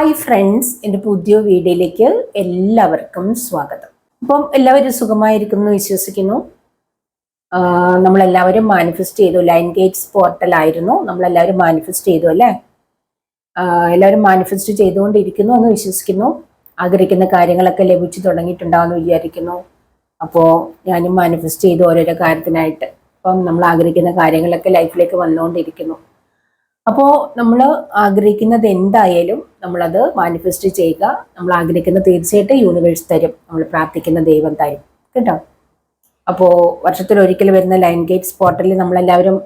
Hi friends എന്റെ പുതിയ വീഡിയോയിലേക്ക് എല്ലാവർക്കും സ്വാഗതം. അപ്പം എല്ലാവരും സുഖമായിരിക്കും എന്ന് വിശ്വസിക്കുന്നു. നമ്മളെല്ലാവരും മാനിഫെസ്റ്റ് ചെയ്തു ലൈൻ ഗേറ്റ്സ് പോർട്ടലായിരുന്നു നമ്മളെല്ലാവരും മാനിഫെസ്റ്റ് ചെയ്തു അല്ലേ? എല്ലാവരും മാനിഫെസ്റ്റ് ചെയ്തുകൊണ്ടിരിക്കുന്നു എന്ന് വിശ്വസിക്കുന്നു. ആഗ്രഹിക്കുന്ന കാര്യങ്ങളൊക്കെ ലഭിച്ചു തുടങ്ങിയിട്ടുണ്ടാവുമെന്ന് വിചാരിക്കുന്നു. അപ്പോൾ ഞാനും മാനിഫെസ്റ്റ് ചെയ്തു ഓരോരോ കാര്യത്തിനായിട്ട്. അപ്പം നമ്മൾ ആഗ്രഹിക്കുന്ന കാര്യങ്ങളൊക്കെ ലൈഫിലേക്ക് വന്നുകൊണ്ടിരിക്കുന്നു. അപ്പോൾ നമ്മൾ ആഗ്രഹിക്കുന്നത് എന്തായാലും നമ്മളത് മാനിഫെസ്റ്റ് ചെയ്യുക. നമ്മൾ ആഗ്രഹിക്കുന്നത് തീർച്ചയായിട്ടും യൂണിവേഴ്സ് തരും. നമ്മൾ പ്രാർത്ഥിക്കുന്ന ദൈവം തരും. കേട്ടോ? അപ്പോൾ വർഷത്തിൽ ഒരിക്കൽ വരുന്ന ലൈൻ ഗേറ്റ്സ് പോർട്ടലിൽ നമ്മളെല്ലാവരും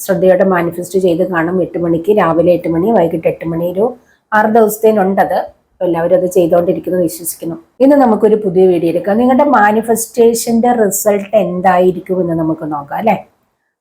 ശ്രദ്ധയോടെ മാനിഫെസ്റ്റ് ചെയ്ത് കാണും. എട്ട് മണിക്ക് രാവിലെ എട്ട് മണി വൈകിട്ട് എട്ട് മണി ഒരു ആറ് ദിവസത്തേനുണ്ടത്. എല്ലാവരും അത് ചെയ്തുകൊണ്ടിരിക്കുന്നു വിശ്വസിക്കുന്നു. ഇന്ന് നമുക്കൊരു പുതിയ വീഡിയോ എടുക്കാം. നിങ്ങളുടെ മാനിഫെസ്റ്റേഷന്റെ റിസൾട്ട് എന്തായിരിക്കും എന്ന് നമുക്ക് നോക്കാം അല്ലേ?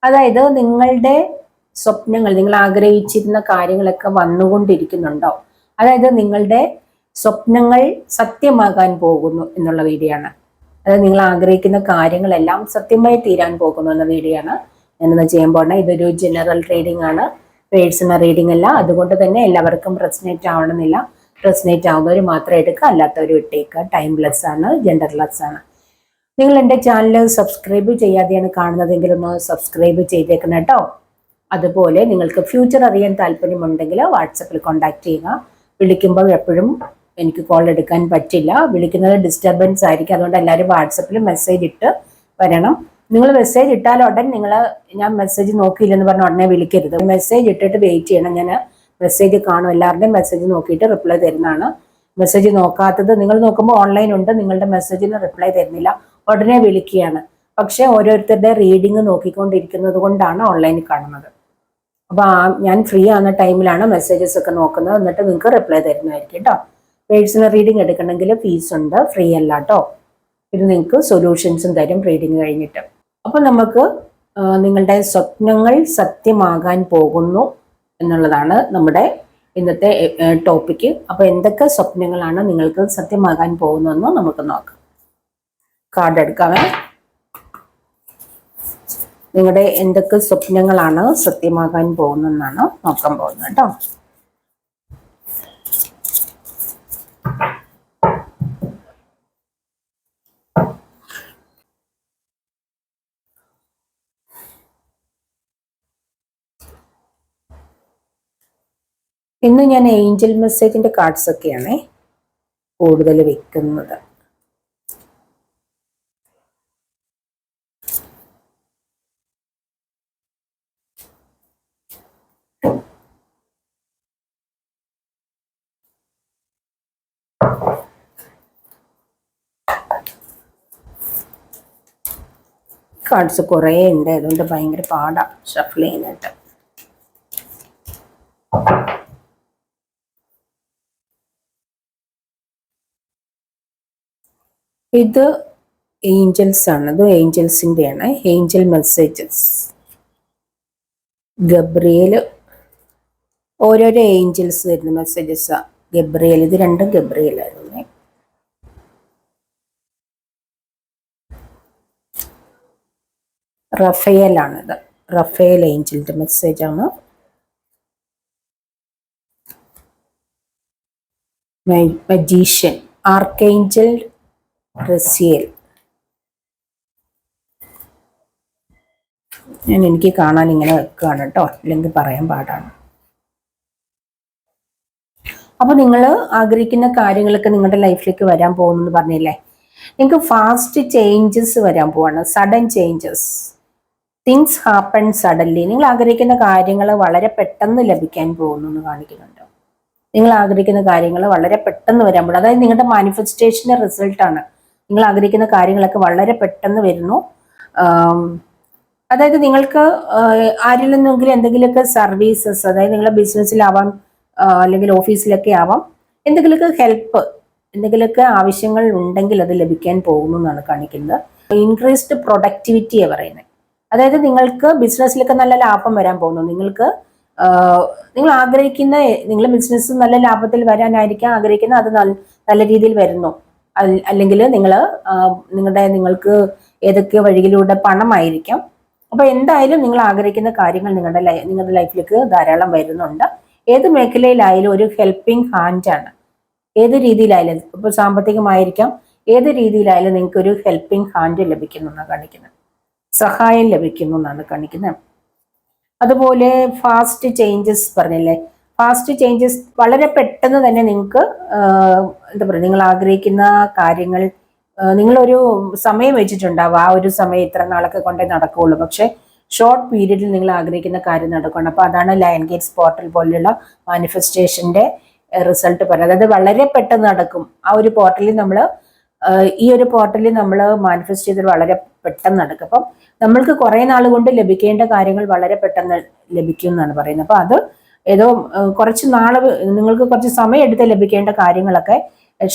അതായത് നിങ്ങളുടെ സ്വപ്നങ്ങൾ നിങ്ങൾ ആഗ്രഹിച്ചിരുന്ന കാര്യങ്ങളൊക്കെ വന്നുകൊണ്ടിരിക്കുന്നുണ്ടോ? അതായത് നിങ്ങളുടെ സ്വപ്നങ്ങൾ സത്യമാകാൻ പോകുന്നു എന്നുള്ള വീഡിയോ അതായത് നിങ്ങൾ ആഗ്രഹിക്കുന്ന കാര്യങ്ങളെല്ലാം സത്യമായി തീരാൻ പോകുന്നു എന്ന വീഡിയോ ആണ് ഞാനിന്ന് ചെയ്യാൻ പോകുന്നത്. ഇതൊരു ജനറൽ റീഡിംഗ് ആണ്. പേഴ്സണൽ റീഡിംഗ് അല്ല. അതുകൊണ്ട് തന്നെ എല്ലാവർക്കും റെസിനേറ്റ് ആവണമെന്നില്ല. റെസിനേറ്റ് ആവുന്നവർ മാത്രം എടുക്കുക. അല്ലാത്തവർ വിട്ടേക്കുക. ടൈംലെസ് ആണ്. ജെൻഡർലെസ് ആണ്. നിങ്ങൾ എന്റെ ചാനൽ സബ്സ്ക്രൈബ് ചെയ്യാതെയാണ് കാണുന്നതെങ്കിൽ ഒന്ന് സബ്സ്ക്രൈബ് ചെയ്തേക്കണം കേട്ടോ. അതുപോലെ നിങ്ങൾക്ക് ഫ്യൂച്ചർ അറിയാൻ താല്പര്യമുണ്ടെങ്കിൽ വാട്സപ്പിൽ കോൺടാക്ട് ചെയ്യുക. വിളിക്കുമ്പോൾ എപ്പോഴും എനിക്ക് കോൾ എടുക്കാൻ പറ്റില്ല. വിളിക്കുന്നത് ഡിസ്റ്റർബൻസ് ആയിരിക്കും. അതുകൊണ്ട് എല്ലാവരും വാട്സപ്പിൽ മെസ്സേജ് ഇട്ട് വരണം. നിങ്ങൾ മെസ്സേജ് ഇട്ടാൽ ഉടൻ നിങ്ങൾ ഞാൻ മെസ്സേജ് നോക്കിയില്ലെന്ന് പറഞ്ഞ ഉടനെ വിളിക്കരുത്. മെസ്സേജ് ഇട്ടിട്ട് വെയിറ്റ് ചെയ്യണം. ഞാൻ മെസ്സേജ് കാണും. എല്ലാവരുടെയും മെസ്സേജ് നോക്കിയിട്ട് റിപ്ലൈ തരുന്നതാണ്. മെസ്സേജ് നോക്കാത്തത് നിങ്ങൾ നോക്കുമ്പോൾ ഓൺലൈൻ ഉണ്ട്. നിങ്ങളുടെ മെസ്സേജിന് റിപ്ലൈ തരുന്നില്ല. ഉടനെ വിളിക്കുകയാണ്. പക്ഷേ ഓരോരുത്തരുടെ റീഡിങ് നോക്കിക്കൊണ്ടിരിക്കുന്നത് കൊണ്ടാണ് ഓൺലൈനിൽ കാണുന്നത്. അപ്പോൾ ഞാൻ ഫ്രീ ആവുന്ന ടൈമിലാണ് മെസ്സേജസ് ഒക്കെ നോക്കുന്നത്. എന്നിട്ട് നിങ്ങൾക്ക് റിപ്ലൈ തരുന്നതായിരിക്കും കേട്ടോ പേഴ്സണൽ റീഡിംഗ് എടുക്കണമെങ്കിൽ ഫീസ് ഉണ്ട്. ഫ്രീ അല്ല കേട്ടോ ഇത് നിങ്ങൾക്ക് സൊല്യൂഷൻസും തരും റീഡിങ് കഴിഞ്ഞിട്ട്. അപ്പോൾ നമുക്ക് നിങ്ങളുടെ സ്വപ്നങ്ങൾ സത്യമാകാൻ പോകുന്നു എന്നുള്ളതാണ് നമ്മുടെ ഇന്നത്തെ ടോപ്പിക്ക് അപ്പോൾ എന്തൊക്കെ സ്വപ്നങ്ങളാണ് നിങ്ങൾക്ക് സത്യമാകാൻ പോകുന്നതെന്ന് നമുക്ക് നോക്കാം. കാർഡ് എടുക്കാമേ നിങ്ങളുടെ എന്തൊക്കെ സ്വപ്നങ്ങളാണ് സത്യമാകാൻ പോകുന്നതെന്നാണ് നോക്കാൻ പോകുന്നത് കേട്ടോ. ഇന്ന് ഞാൻ ഏഞ്ചൽ മെസ്സേജിന്റെ കാർഡ്സ് ഒക്കെയാണ് കൂടുതൽ വെക്കുന്നത്. കാർഡ്സ് കുറേ ഉണ്ട്. അതുകൊണ്ട് ഭയങ്കര പാടാണ് ഷഫിൾ ചെയ്യാനായിട്ട് ഇത് ഏഞ്ചൽസ് ആണ്. ഇത് ഏഞ്ചൽസിന്റെയാണ് ഏഞ്ചൽ മെസ്സേജസ് ഗബ്രിയൽ ഓരോരോ ഏഞ്ചൽസ് തരുന്ന മെസ്സേജസ് ഗബ്രിയേൽ ഇത് രണ്ടും ഗബ്രിയേലായിരുന്നു. റഫേലാണിത് റഫേൽ ഏഞ്ചലിന്റെ ആണ്. Magician archangel Raziel. ഞാൻ എനിക്ക് കാണാൻ ഇങ്ങനെ വെക്കുകയാണ് കേട്ടോ. അല്ലെങ്കിൽ പറയാൻ പാടാണ്. അപ്പൊ നിങ്ങൾ ആഗ്രഹിക്കുന്ന കാര്യങ്ങളൊക്കെ നിങ്ങളുടെ ലൈഫിലേക്ക് വരാൻ പോകുന്നു പറഞ്ഞില്ലേ? നിങ്ങൾക്ക് ഫാസ്റ്റ് ചേഞ്ചസ് വരാൻ പോവാണ്. Sudden changes things happen suddenly നിങ്ങൾ ആഗ്രഹിക്കുന്ന കാര്യങ്ങൾ വളരെ പെട്ടെന്ന് ലഭിക്കാൻ പോകുന്നു എന്ന് കാണിക്കുന്നുണ്ട്. നിങ്ങൾ ആഗ്രഹിക്കുന്ന കാര്യങ്ങൾ വളരെ പെട്ടെന്ന് വരാൻ പോകും അതായത് നിങ്ങളുടെ മാനിഫെസ്റ്റേഷന്റെ റിസൾട്ടാണ് നിങ്ങൾ ആഗ്രഹിക്കുന്ന കാര്യങ്ങളൊക്കെ വളരെ പെട്ടെന്ന് വരുന്നു. അതായത് നിങ്ങൾക്ക് ആരിൽ നിന്നെങ്കിലും എന്തെങ്കിലുമൊക്കെ സർവീസസ് അതായത് നിങ്ങളുടെ ബിസിനസ്സിലാവാം അല്ലെങ്കിൽ ഓഫീസിലൊക്കെ ആവാം എന്തെങ്കിലുമൊക്കെ ഹെൽപ്പ് എന്തെങ്കിലുമൊക്കെ ആവശ്യങ്ങൾ ഉണ്ടെങ്കിൽ അത് ലഭിക്കാൻ പോകുന്നു എന്നാണ് കാണിക്കുന്നത്. ഇൻക്രീസ്ഡ് പ്രൊഡക്ടിവിറ്റിയാണ് പറയുന്നത്. അതായത് നിങ്ങൾക്ക് ബിസിനസ്സിലൊക്കെ നല്ല ലാഭം വരാൻ പോകുന്നു. നിങ്ങൾക്ക് നിങ്ങൾ ആഗ്രഹിക്കുന്ന നിങ്ങൾ ബിസിനസ് നല്ല ലാഭത്തിൽ വരാനായിരിക്കാം ആഗ്രഹിക്കുന്ന അത് നല്ല- രീതിയിൽ വരുന്നു. അല്ലെങ്കിൽ നിങ്ങൾ നിങ്ങളുടെ നിങ്ങൾക്ക് ഏതൊക്കെ വഴിയിലൂടെ പണമായിരിക്കാം. അപ്പൊ എന്തായാലും നിങ്ങൾ ആഗ്രഹിക്കുന്ന കാര്യങ്ങൾ നിങ്ങളുടെ ലൈ- നിങ്ങളുടെ ലൈഫിലേക്ക് ധാരാളം വരുന്നുണ്ട്. ഏത് മേഖലയിലായാലും ഒരു ഹെൽപ്പിംഗ് ഹാൻഡാണ് ഏത് രീതിയിലായാലും ഇപ്പോൾ സാമ്പത്തികമായിരിക്കാം ഏത് രീതിയിലായാലും നിങ്ങൾക്ക് ഒരു ഹെൽപ്പിംഗ് ഹാൻഡ് ലഭിക്കുന്നു കാണിക്കുന്നത്. സഹായം ലഭിക്കുന്നു എന്നാണ് കാണിക്കുന്നത്. അതുപോലെ ഫാസ്റ്റ് ചേഞ്ചസ് പറഞ്ഞില്ലേ? ഫാസ്റ്റ് ചേഞ്ചസ് വളരെ പെട്ടെന്ന് തന്നെ നിങ്ങൾക്ക് എന്താ പറയുക നിങ്ങൾ ആഗ്രഹിക്കുന്ന കാര്യങ്ങൾ നിങ്ങളൊരു സമയം വെച്ചിട്ടുണ്ടാവും. ആ ഒരു സമയം ഇത്ര നാളൊക്കെ കൊണ്ടേ നടക്കുകയുള്ളൂ പക്ഷെ ഷോർട്ട് പീരീഡിൽ നിങ്ങൾ ആഗ്രഹിക്കുന്ന കാര്യം നടക്കണം അപ്പോൾ അതാണ് ലയൺ ഗേറ്റ്സ് പോർട്ടൽ പോലെയുള്ള മാനിഫെസ്റ്റേഷന്റെ റിസൾട്ട് പറയുന്നത് അതായത് വളരെ പെട്ടെന്ന് നടക്കും. ആ ഒരു പോർട്ടലിൽ നമ്മൾ ഈ ഒരു പോർട്ടലിൽ നമ്മൾ മാനിഫെസ്റ്റ് ചെയ്തത് വളരെ പെട്ടെന്ന് നടക്കും. അപ്പം നമ്മൾക്ക് കുറേ നാൾ കൊണ്ട് ലഭിക്കേണ്ട കാര്യങ്ങൾ വളരെ പെട്ടെന്ന് ലഭിക്കും എന്നാണ് പറയുന്നത്. അപ്പൊ അത് ഏതോ കുറച്ച് നാൾ നിങ്ങൾക്ക് കുറച്ച് സമയം എടുത്ത് ലഭിക്കേണ്ട കാര്യങ്ങളൊക്കെ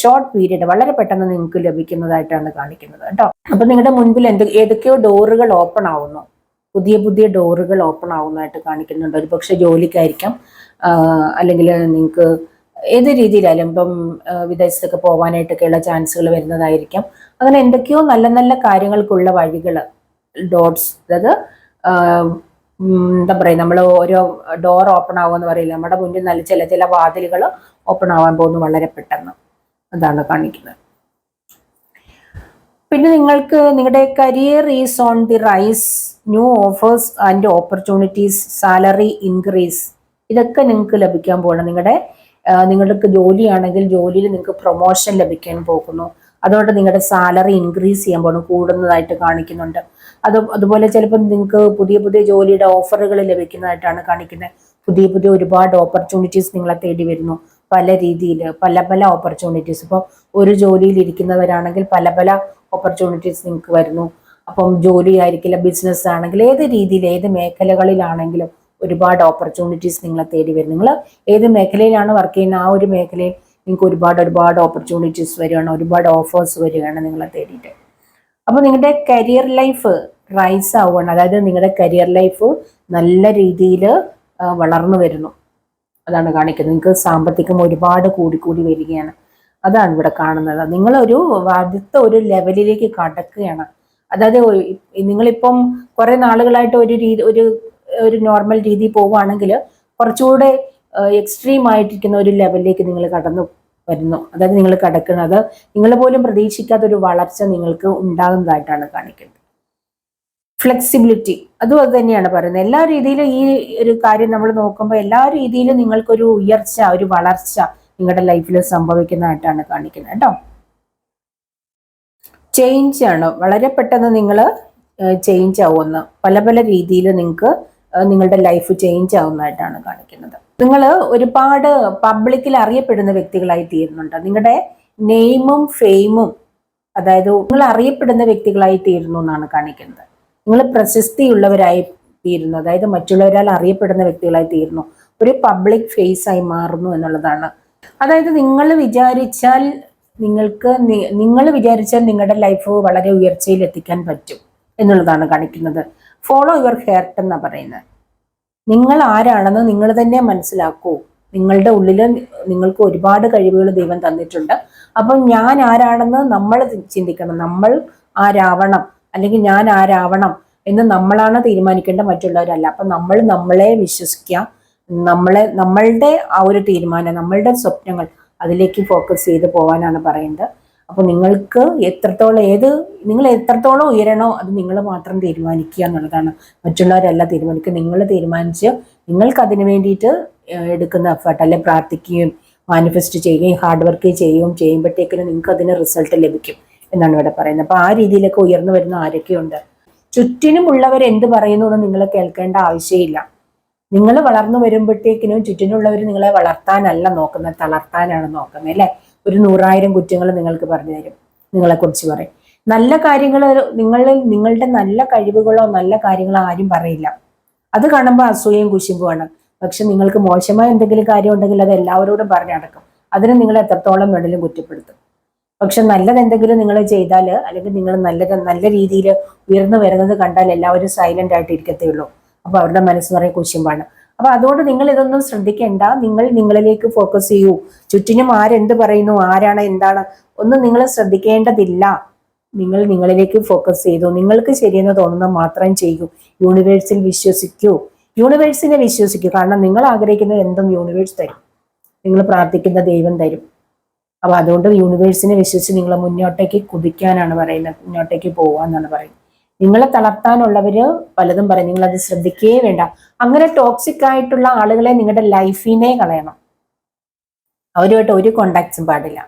ഷോർട്ട് പീരീഡ് വളരെ പെട്ടെന്ന് നിങ്ങൾക്ക് ലഭിക്കുന്നതായിട്ടാണ് കാണിക്കുന്നത് കേട്ടോ. അപ്പൊ നിങ്ങളുടെ മുൻപിൽ എന്ത് ഏതൊക്കെയോ ഡോറുകൾ ഓപ്പൺ ആവുന്നു. പുതിയ പുതിയ ഡോറുകൾ ഓപ്പൺ ആവുന്നതായിട്ട് കാണിക്കുന്നുണ്ട്. ഒരു പക്ഷെ ജോലിക്കായിരിക്കാം. അല്ലെങ്കിൽ നിങ്ങൾക്ക് ഏത് രീതിയിലായാലും ഇപ്പം വിദേശത്തൊക്കെ പോകാനായിട്ടൊക്കെയുള്ള ചാൻസുകൾ വരുന്നതായിരിക്കാം. അങ്ങനെ എന്തൊക്കെയോ നല്ല നല്ല കാര്യങ്ങൾക്കുള്ള വഴികൾ ഡോട്ട്സ് അതായത് എന്താ പറയുക നമ്മൾ ഓരോ ഡോർ ഓപ്പൺ ആവുമെന്ന് പറയില്ല നമ്മുടെ മുന്നിൽ നല്ല ചില ചില വാതിലുകൾ ഓപ്പൺ ആവാൻ പോകുന്നു വളരെ പെട്ടെന്ന്. അതാണ് കാണിക്കുന്നത്. പിന്നെ നിങ്ങൾക്ക് നിങ്ങളുടെ career is on the rise new offers and opportunities salary increase. ഇതൊക്കെ നിങ്ങൾക്ക് ലഭിക്കാൻ പോകണം നിങ്ങളുടെ നിങ്ങൾക്ക് ജോലിയാണെങ്കിൽ ജോലിയിൽ നിങ്ങൾക്ക് പ്രൊമോഷൻ ലഭിക്കാൻ പോകുന്നു. അതുകൊണ്ട് നിങ്ങളുടെ സാലറി ഇൻക്രീസ് ചെയ്യാൻ പോകണം കൂടുന്നതായിട്ട് കാണിക്കുന്നുണ്ട്. അത് അതുപോലെ ചിലപ്പോൾ നിങ്ങൾക്ക് പുതിയ പുതിയ ജോലിയുടെ ഓഫറുകൾ ലഭിക്കുന്നതായിട്ടാണ് കാണിക്കുന്നത് പുതിയ പുതിയ ഒരുപാട് ഓപ്പർച്യൂണിറ്റീസ് നിങ്ങളെ തേടി വരുന്നു. പല രീതിയിൽ പല പല ഓപ്പർച്യൂണിറ്റീസ് ഇപ്പോൾ ഒരു ജോലിയിൽ ഇരിക്കുന്നവരാണെങ്കിൽ പല പല ഓപ്പർച്യൂണിറ്റീസ് നിങ്ങൾക്ക് വരുന്നു. അപ്പം ജോലി ആയിരിക്കില്ല ബിസിനസ് ആണെങ്കിൽ ഏത് രീതിയിൽ ഏത് മേഖലകളിലാണെങ്കിലും ഒരുപാട് ഓപ്പർച്യൂണിറ്റീസ് നിങ്ങളെ തേടി വരും. നിങ്ങൾ ഏത് മേഖലയിലാണ് വർക്ക് ചെയ്യുന്നത് ആ ഒരു മേഖലയിൽ നിങ്ങൾക്ക് ഒരുപാട് ഒരുപാട് ഓപ്പർച്യൂണിറ്റീസ് വരികയാണ് ഒരുപാട് ഓഫേഴ്സ് വരികയാണ് നിങ്ങളെ തേടിയിട്ട്. അപ്പോൾ നിങ്ങളുടെ കരിയർ ലൈഫ് റൈസ് ആവുകയാണ്. അതായത് നിങ്ങളുടെ കരിയർ ലൈഫ് നല്ല രീതിയിൽ വളർന്നു വരുന്നു. അതാണ് കാണിക്കുന്നത്. നിങ്ങൾക്ക് സാമ്പത്തികം ഒരുപാട് കൂടിക്കൂടി വരികയാണ്. അതാണ് ഇവിടെ കാണുന്നത്. നിങ്ങളൊരു അടുത്ത ഒരു ലെവലിലേക്ക് കടക്കുകയാണ്. അതായത് നിങ്ങളിപ്പം കുറേ നാളുകളായിട്ട് ഒരു രീതി ഒരു ഒരു നോർമൽ രീതി പോവുകയാണെങ്കിൽ കുറച്ചുകൂടെ എക്സ്ട്രീം ആയിട്ടിരിക്കുന്ന ഒരു ലെവലിലേക്ക് നിങ്ങൾ കടന്നു വരുന്നു. അതായത് നിങ്ങൾ കടക്കുന്നത് നിങ്ങൾ പോലും പ്രതീക്ഷിക്കാത്ത ഒരു വളർച്ച നിങ്ങൾക്ക് ഉണ്ടാകുന്നതായിട്ടാണ് കാണിക്കുന്നത്. ഫ്ലെക്സിബിലിറ്റി അതും അത് തന്നെയാണ് പറയുന്നത്. എല്ലാ രീതിയിലും ഈ ഒരു കാര്യം നമ്മൾ നോക്കുമ്പോൾ എല്ലാ രീതിയിലും നിങ്ങൾക്കൊരു ഉയർച്ച ഒരു വളർച്ച നിങ്ങളുടെ ലൈഫിൽ സംഭവിക്കുന്നതായിട്ടാണ് കാണിക്കുന്നത് കേട്ടോ ചേഞ്ച് ആണ്. വളരെ പെട്ടെന്ന് നിങ്ങൾ ചേഞ്ച് ആവുമെന്ന്. പല പല രീതിയിൽ നിങ്ങൾക്ക് നിങ്ങളുടെ ലൈഫ് ചേഞ്ച് ആവുന്നതായിട്ടാണ് കാണിക്കുന്നത്. നിങ്ങൾ ഒരുപാട് പബ്ലിക്കിൽ അറിയപ്പെടുന്ന വ്യക്തികളായി തീരുന്നുണ്ട്. നിങ്ങളുടെ നെയിമും ഫെയിമും അതായത് നിങ്ങൾ അറിയപ്പെടുന്ന വ്യക്തികളായി തീരുന്നു എന്നാണ് കാണിക്കുന്നത്. നിങ്ങൾ പ്രശസ്തിയുള്ളവരായി തീരുന്നു. അതായത് മറ്റുള്ളവരാൽ അറിയപ്പെടുന്ന വ്യക്തികളായി തീരുന്നു. ഒരു പബ്ലിക് ഫേസ് ആയി മാറുന്നു എന്നുള്ളതാണ്. അതായത് നിങ്ങൾ വിചാരിച്ചാൽ നിങ്ങൾക്ക് നിങ്ങൾ വിചാരിച്ചാൽ നിങ്ങളുടെ ലൈഫ് വളരെ ഉയർച്ചയിൽ എത്തിക്കാൻ പറ്റും എന്നുള്ളതാണ് കാണിക്കുന്നത്. ഫോളോ യുവർ ഹെയർട്ട് എന്നാ പറയുന്നത്. നിങ്ങൾ ആരാണെന്ന് നിങ്ങൾ തന്നെ മനസ്സിലാക്കൂ. നിങ്ങളുടെ ഉള്ളിൽ നിങ്ങൾക്ക് ഒരുപാട് കഴിവുകൾ ദൈവം തന്നിട്ടുണ്ട്. അപ്പം ഞാൻ ആരാണെന്ന് നമ്മൾ ചിന്തിക്കണം. നമ്മൾ ആരാവണം. അല്ലെങ്കിൽ ഞാൻ ആരാവണം എന്ന് നമ്മളാണ് തീരുമാനിക്കേണ്ട മറ്റുള്ളവരല്ല. അപ്പം നമ്മൾ നമ്മളെ വിശ്വസിക്കുക. നമ്മളെ നമ്മളുടെ ആ ഒരു തീരുമാനം നമ്മളുടെ സ്വപ്നങ്ങൾ അതിലേക്ക് ഫോക്കസ് ചെയ്ത് പോകാനാണ് പറയുന്നത്. അപ്പോൾ നിങ്ങൾക്ക് എത്രത്തോളം ഏത് നിങ്ങൾ എത്രത്തോളം ഉയരണോ അത് നിങ്ങൾ മാത്രം തീരുമാനിക്കുക എന്നുള്ളതാണ്. മറ്റുള്ളവരല്ല തീരുമാനിക്കുക. നിങ്ങൾ തീരുമാനിച്ച് നിങ്ങൾക്ക് അതിന് വേണ്ടിയിട്ട് എടുക്കുന്ന എഫേർട്ട് അല്ലെ പ്രാർത്ഥിക്കുകയും മാനിഫെസ്റ്റ് ചെയ്യുകയും ഹാർഡ് വർക്ക് ചെയ്യുകയും ചെയ്യുമ്പോഴത്തേക്കിനും നിങ്ങൾക്ക് അതിന് റിസൾട്ട് ലഭിക്കും എന്നാണ് ഇവിടെ പറയുന്നത്. അപ്പോൾ ആ രീതിയിലൊക്കെ ഉയർന്നു വരുന്ന ആരൊക്കെയുണ്ട്? ചുറ്റിനുമുള്ളവർ എന്ത് പറയുന്നു എന്ന് നിങ്ങൾ കേൾക്കേണ്ട ആവശ്യമില്ല. നിങ്ങൾ വളർന്നു വരുമ്പോഴത്തേക്കിനും ചുറ്റിനുള്ളവർ നിങ്ങളെ വളർത്താനല്ല നോക്കുന്നത് തളർത്താനാണ് നോക്കുന്നത് അല്ലെ? ഒരു നൂറായിരം കുറ്റങ്ങൾ നിങ്ങൾക്ക് പറഞ്ഞു തരും. നിങ്ങളെ കുറിച്ച് പറയും. നല്ല കാര്യങ്ങൾ നിങ്ങളിൽ നിങ്ങളുടെ നല്ല കഴിവുകളോ നല്ല കാര്യങ്ങളോ ആരും പറയില്ല. അത് കാണുമ്പോൾ അസൂയയും കുശിമ്പുമാണ് പക്ഷെ നിങ്ങൾക്ക് മോശമായ എന്തെങ്കിലും കാര്യം ഉണ്ടെങ്കിൽ അത് എല്ലാവരോടും പറഞ്ഞു നടക്കും. അതിന് നിങ്ങൾ എത്രത്തോളം വേണമെങ്കിലും കുറ്റപ്പെടുത്തും. പക്ഷെ നല്ലത് എന്തെങ്കിലും നിങ്ങൾ ചെയ്താൽ അല്ലെങ്കിൽ നിങ്ങൾ നല്ല നല്ല രീതിയിൽ ഉയർന്നു വരുന്നത് കണ്ടാൽ എല്ലാവരും സൈലന്റ് ആയിട്ട് ഇരിക്കത്തേ ഉള്ളൂ. അപ്പോൾ അവരുടെ മനസ്സ് നിറയെ കുശുമ്പാണ്. അപ്പൊ അതുകൊണ്ട് നിങ്ങൾ ഇതൊന്നും ശ്രദ്ധിക്കേണ്ട. നിങ്ങൾ നിങ്ങളിലേക്ക് ഫോക്കസ് ചെയ്യൂ. ചുറ്റിനും ആരെന്ത് പറയുന്നു ആരാണ് എന്താണ് ഒന്നും നിങ്ങൾ ശ്രദ്ധിക്കേണ്ടതില്ല. നിങ്ങൾ നിങ്ങളിലേക്ക് ഫോക്കസ് ചെയ്തു. നിങ്ങൾക്ക് ശരിയെന്ന് തോന്നുന്ന മാത്രം ചെയ്യൂ. യൂണിവേഴ്സിൽ വിശ്വസിക്കൂ. യൂണിവേഴ്സിനെ വിശ്വസിക്കൂ. കാരണം നിങ്ങൾ ആഗ്രഹിക്കുന്നത് എന്തും യൂണിവേഴ്സ് തരും. നിങ്ങൾ പ്രാർത്ഥിക്കുന്ന ദൈവം തരും. അപ്പൊ അതുകൊണ്ട് യൂണിവേഴ്സിനെ വിശ്വസിച്ച് നിങ്ങൾ മുന്നോട്ടേക്ക് കുതിക്കാനാണ് പറയുന്നത്. മുന്നോട്ടേക്ക് പോവാന്നാണ് പറയുന്നത്. നിങ്ങളെ തളർത്താനുള്ളവര് പലതും പറയും. നിങ്ങൾ അത് ശ്രദ്ധിക്കേ വേണ്ട. അങ്ങനെ ടോക്സിക് ആയിട്ടുള്ള ആളുകളെ നിങ്ങളുടെ ലൈഫിനെ കളയണം. അവരുമായിട്ട് ഒരു കോണ്ടാക്ട്സും പാടില്ല.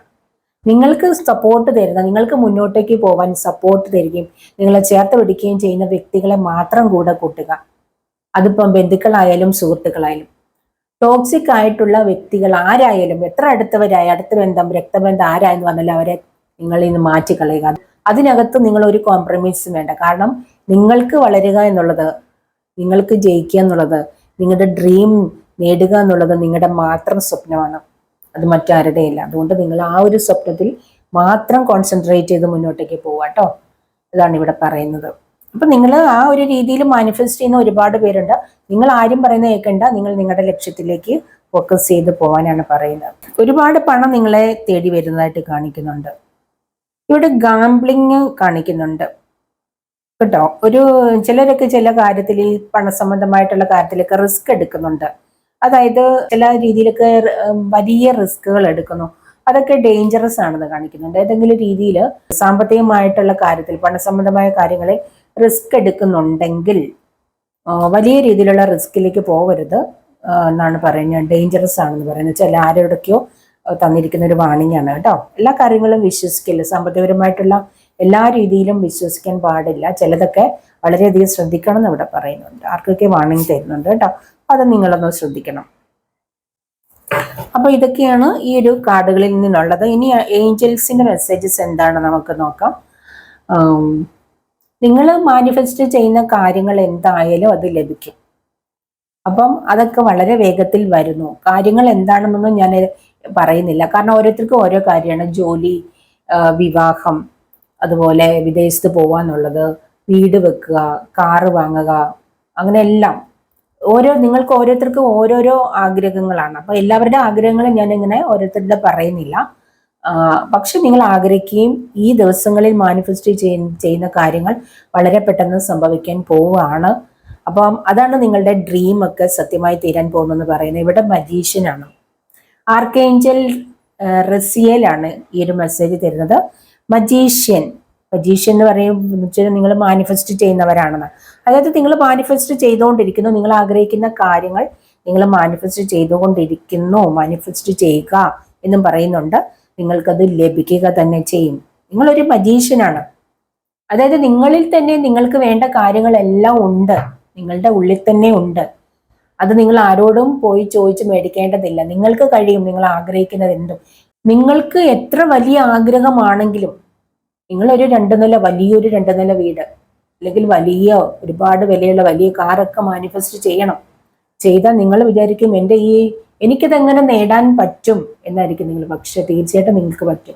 നിങ്ങൾക്ക് സപ്പോർട്ട് തരുന്ന നിങ്ങൾക്ക് മുന്നോട്ടേക്ക് പോവാൻ സപ്പോർട്ട് തരികയും നിങ്ങളെ ചേർത്ത് പിടിക്കുകയും ചെയ്യുന്ന വ്യക്തികളെ മാത്രം കൂടെ കൂട്ടുക. അതിപ്പം ബന്ധുക്കളായാലും സുഹൃത്തുക്കളായാലും. ടോക്സിക് ആയിട്ടുള്ള വ്യക്തികൾ ആരായാലും എത്ര അടുത്തവരായ അടുത്ത ബന്ധം രക്തബന്ധം ആരായെന്ന് പറഞ്ഞാലും അവരെ നിങ്ങളിൽ നിന്ന് മാറ്റിക്കളയുക. അതിനകത്ത് നിങ്ങൾ ഒരു കോംപ്രമൈസും വേണ്ട. കാരണം നിങ്ങൾക്ക് വളരുക എന്നുള്ളത് നിങ്ങൾക്ക് ജയിക്കുക എന്നുള്ളത് നിങ്ങളുടെ ഡ്രീം നേടുക എന്നുള്ളത് നിങ്ങളുടെ മാത്രം സ്വപ്നമാണ്. അത് മറ്റാരുടെയില്ല. അതുകൊണ്ട് നിങ്ങൾ ആ ഒരു സ്വപ്നത്തിൽ മാത്രം കോൺസെൻട്രേറ്റ് ചെയ്ത് മുന്നോട്ടേക്ക് പോവുക കേട്ടോ. അതാണ് ഇവിടെ പറയുന്നത്. അപ്പൊ നിങ്ങൾ ആ ഒരു രീതിയിൽ മാനിഫെസ്റ്റ് ചെയ്യുന്ന ഒരുപാട് പേരുണ്ട്. നിങ്ങൾ ആരും പറയുന്നത് കേൾക്കണ്ട. നിങ്ങൾ നിങ്ങളുടെ ലക്ഷ്യത്തിലേക്ക് ഫോക്കസ് ചെയ്ത് പോകാനാണ് പറയുന്നത്. ഒരുപാട് പണം നിങ്ങളെ തേടി വരുന്നതായിട്ട് കാണിക്കുന്നുണ്ട്. ഇവിടെ ഗാംബ്ലിങ് കാണിക്കുന്നുണ്ട്. കേട്ടോ? ഒരു ചിലരൊക്കെ ചില കാര്യത്തിൽ ഈ പണസംബന്ധമായിട്ടുള്ള കാര്യത്തിലൊക്കെ റിസ്ക് എടുക്കുന്നുണ്ട്. അതായത് ചില രീതിയിലൊക്കെ വലിയ റിസ്കുകൾ എടുക്കുന്നു. അതൊക്കെ ഡേഞ്ചറസ് ആണെന്ന് കാണിക്കുന്നുണ്ട്. ഏതെങ്കിലും രീതിയിൽ സാമ്പത്തികമായിട്ടുള്ള കാര്യത്തിൽ പണസംബന്ധമായ കാര്യങ്ങളിൽ റിസ്ക് എടുക്കുന്നുണ്ടെങ്കിൽ വലിയ രീതിയിലുള്ള റിസ്കിലേക്ക് പോകരുത് എന്നാണ് പറയുന്നത്. ഡേഞ്ചറസ് ആണെന്ന് പറയുന്നത്. ചില ആരോടൊക്കെയോ തന്നിരിക്കുന്ന ഒരു വാണിംഗ് ആണ് കേട്ടോ. എല്ലാ കാര്യങ്ങളും വിശ്വസിക്കില്ല? സാമ്പത്തികപരമായിട്ടുള്ള എല്ലാ രീതിയിലും വിശ്വസിക്കാൻ പാടില്ല. ചിലതൊക്കെ വളരെയധികം ശ്രദ്ധിക്കണം എന്ന് ഇവിടെ പറയുന്നുണ്ട്. ആർക്കൊക്കെ വാണിംഗ് തരുന്നുണ്ട് കേട്ടോ. അത് നിങ്ങളൊന്ന് ശ്രദ്ധിക്കണം. അപ്പൊ ഇതൊക്കെയാണ് ഈ ഒരു കാർഡുകളിൽ നിന്നുള്ളത്. ഇനി ഏഞ്ചൽസിന്റെ മെസ്സേജസ് എന്താണ് നമുക്ക് നോക്കാം. നിങ്ങൾ മാനിഫെസ്റ്റ് ചെയ്യുന്ന കാര്യങ്ങൾ എന്തായാലും അത് ലഭിക്കും. അപ്പം അതൊക്കെ വളരെ വേഗത്തിൽ വരുന്നു. കാര്യങ്ങൾ എന്താണെന്നൊന്നും ഞാൻ പറയുന്നില്ല. കാരണം ഓരോരുത്തർക്കും ഓരോ കാര്യമാണ്. ജോലി വിവാഹം അതുപോലെ വിദേശത്ത് പോവാന്നുള്ളത് വീട് വെക്കുക കാറ് വാങ്ങുക അങ്ങനെ എല്ലാം. ഓരോ നിങ്ങൾക്ക് ഓരോരുത്തർക്കും ഓരോരോ ആഗ്രഹങ്ങളാണ്. അപ്പോൾ എല്ലാവരുടെ ആഗ്രഹങ്ങളും ഞാൻ ഇങ്ങനെ ഓരോരുത്തരുടെ പറയുന്നില്ല. പക്ഷെ നിങ്ങൾ ആഗ്രഹിക്കുകയും ഈ ദിവസങ്ങളിൽ മാനിഫെസ്റ്റ് ചെയ്യുന്ന കാര്യങ്ങൾ വളരെ പെട്ടെന്ന് സംഭവിക്കാൻ പോവുകയാണ്. അപ്പം അതാണ് നിങ്ങളുടെ ഡ്രീം ഒക്കെ സത്യമായി തീരാൻ പോകുന്നെന്ന് പറയുന്നത്. ഇവിടെ മജീഷ്യനാണ്. ആർക്കേഞ്ചൽ റസിയലാണ് ഈ ഒരു മെസ്സേജ് തരുന്നത്. മജീഷ്യൻ. മജീഷ്യൻ എന്ന് പറയുമ്പോൾ നിങ്ങൾ മാനിഫെസ്റ്റ് ചെയ്യുന്നവരാണെന്ന്. അതായത് നിങ്ങൾ മാനിഫെസ്റ്റ് ചെയ്തുകൊണ്ടിരിക്കുന്നു നിങ്ങൾ ആഗ്രഹിക്കുന്ന കാര്യങ്ങൾ നിങ്ങൾ മാനിഫെസ്റ്റ് ചെയ്തുകൊണ്ടിരിക്കുന്നു മാനിഫെസ്റ്റ് ചെയ്യുക എന്നും പറയുന്നുണ്ട്. നിങ്ങൾക്കത് ലഭിക്കുക തന്നെ ചെയ്യും. നിങ്ങളൊരു മജീഷ്യനാണ്. അതായത് നിങ്ങളിൽ തന്നെ നിങ്ങൾക്ക് വേണ്ട കാര്യങ്ങളെല്ലാം ഉണ്ട്. നിങ്ങളുടെ ഉള്ളിൽ തന്നെ ഉണ്ട്. അത് നിങ്ങൾ ആരോടും പോയി ചോദിച്ച് മേടിക്കേണ്ടതില്ല. നിങ്ങൾക്ക് കഴിയും നിങ്ങൾ ആഗ്രഹിക്കുന്നത് എന്തും. നിങ്ങൾക്ക് എത്ര വലിയ ആഗ്രഹമാണെങ്കിലും നിങ്ങളൊരു രണ്ടു നില വലിയൊരു രണ്ടു നില വീട് അല്ലെങ്കിൽ വലിയ ഒരുപാട് വിലയുള്ള വലിയ കാറൊക്കെ മാനിഫെസ്റ്റ് ചെയ്യണം. ചെയ്താൽ നിങ്ങൾ വിചാരിക്കും എന്റെ ഈ എനിക്കതെങ്ങനെ നേടാൻ പറ്റും? എന്നായിരിക്കും നിങ്ങൾ. പക്ഷെ തീർച്ചയായിട്ടും നിങ്ങൾക്ക് പറ്റും.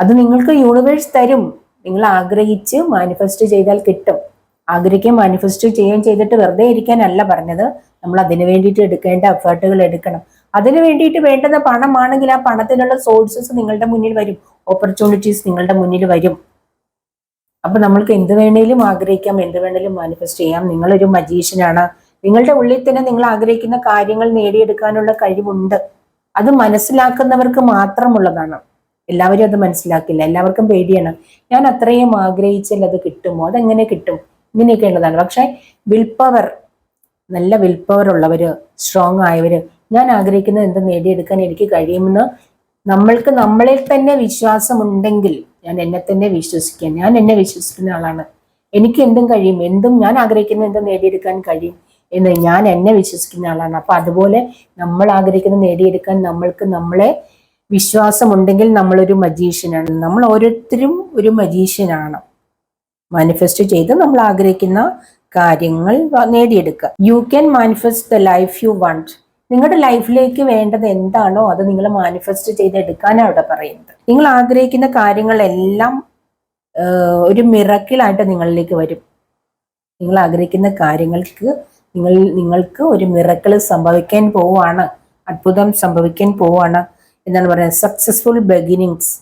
അത് നിങ്ങൾക്ക് യൂണിവേഴ്സ് തരും. നിങ്ങൾ ആഗ്രഹിച്ച് മാനിഫെസ്റ്റ് ചെയ്താൽ കിട്ടും. ആഗ്രഹിക്കാൻ മാനിഫെസ്റ്റോ ചെയ്യുകയും ചെയ്തിട്ട് വെറുതെ ഇരിക്കാനല്ല പറഞ്ഞത്. നമ്മൾ അതിനു വേണ്ടിയിട്ട് എടുക്കേണ്ട എഫേർട്ടുകൾ എടുക്കണം. അതിനു വേണ്ടിയിട്ട് വേണ്ടുന്ന പണമാണെങ്കിൽ ആ പണത്തിനുള്ള സോഴ്സസ് നിങ്ങളുടെ മുന്നിൽ വരും. ഓപ്പർച്യൂണിറ്റീസ് നിങ്ങളുടെ മുന്നിൽ വരും. അപ്പൊ നമ്മൾക്ക് എന്ത് വേണേലും ആഗ്രഹിക്കാം എന്ത് വേണേലും മാനിഫെസ്റ്റ് ചെയ്യാം. നിങ്ങളൊരു മജീഷ്യനാണ് നിങ്ങളുടെ ഉള്ളിൽ തന്നെ നിങ്ങൾ ആഗ്രഹിക്കുന്ന കാര്യങ്ങൾ നേടിയെടുക്കാനുള്ള കഴിവുണ്ട്. അത് മനസ്സിലാക്കുന്നവർക്ക് മാത്രമുള്ളതാണ്. എല്ലാവരും അത് മനസ്സിലാക്കില്ല. എല്ലാവർക്കും പേടിയാണ്. ഞാൻ അത്രയും ആഗ്രഹിച്ചാൽ അത് കിട്ടുമോ? അതെങ്ങനെ കിട്ടും? ഇങ്ങനെയൊക്കെ ഉള്ളതാണ് പക്ഷെ വിൽ പവർ നല്ല വിൽ പവർ ഉള്ളവര് സ്ട്രോങ് ആയവര് ഞാൻ ആഗ്രഹിക്കുന്നത് എന്ത് നേടിയെടുക്കാൻ എനിക്ക് കഴിയുമെന്ന് നമ്മൾക്ക് നമ്മളിൽ തന്നെ വിശ്വാസമുണ്ടെങ്കിൽ ഞാൻ എന്നെ തന്നെ വിശ്വസിക്കാൻ ഞാൻ എന്നെ വിശ്വസിക്കുന്ന ആളാണ്. എനിക്ക് എന്തും കഴിയും. എന്തും ഞാൻ ആഗ്രഹിക്കുന്ന എന്തും നേടിയെടുക്കാൻ കഴിയും എന്ന് ഞാൻ എന്നെ വിശ്വസിക്കുന്ന ആളാണ്. അപ്പൊ അതുപോലെ നമ്മൾ ആഗ്രഹിക്കുന്ന നേടിയെടുക്കാൻ നമ്മൾക്ക് നമ്മളെ വിശ്വാസമുണ്ടെങ്കിൽ നമ്മളൊരു മജീഷ്യനാണ് നമ്മൾ ഓരോരുത്തരും ഒരു മജീഷ്യനാണ് മാനിഫെസ്റ്റ് ചെയ്ത് നമ്മൾ ആഗ്രഹിക്കുന്ന കാര്യങ്ങൾ നേടിയെടുക്കുക. You can manifest the life you want നിങ്ങളുടെ ലൈഫിലേക്ക് വേണ്ടത് എന്താണോ അത് നിങ്ങൾ മാനിഫെസ്റ്റ് ചെയ്തെടുക്കാനാണ് അവിടെ പറയുന്നത്. നിങ്ങൾ ആഗ്രഹിക്കുന്ന കാര്യങ്ങളെല്ലാം ഒരു മിറക്കിലായിട്ട് നിങ്ങളിലേക്ക് വരും. നിങ്ങൾ ആഗ്രഹിക്കുന്ന കാര്യങ്ങൾക്ക് നിങ്ങൾ നിങ്ങൾക്ക് ഒരു മിറക്കിൾ സംഭവിക്കാൻ പോവാണ് അത്ഭുതം സംഭവിക്കാൻ പോവാണ് എന്നാണ് പറയുന്നത്. സക്സസ്ഫുൾ ബിഗിനിങ്സ്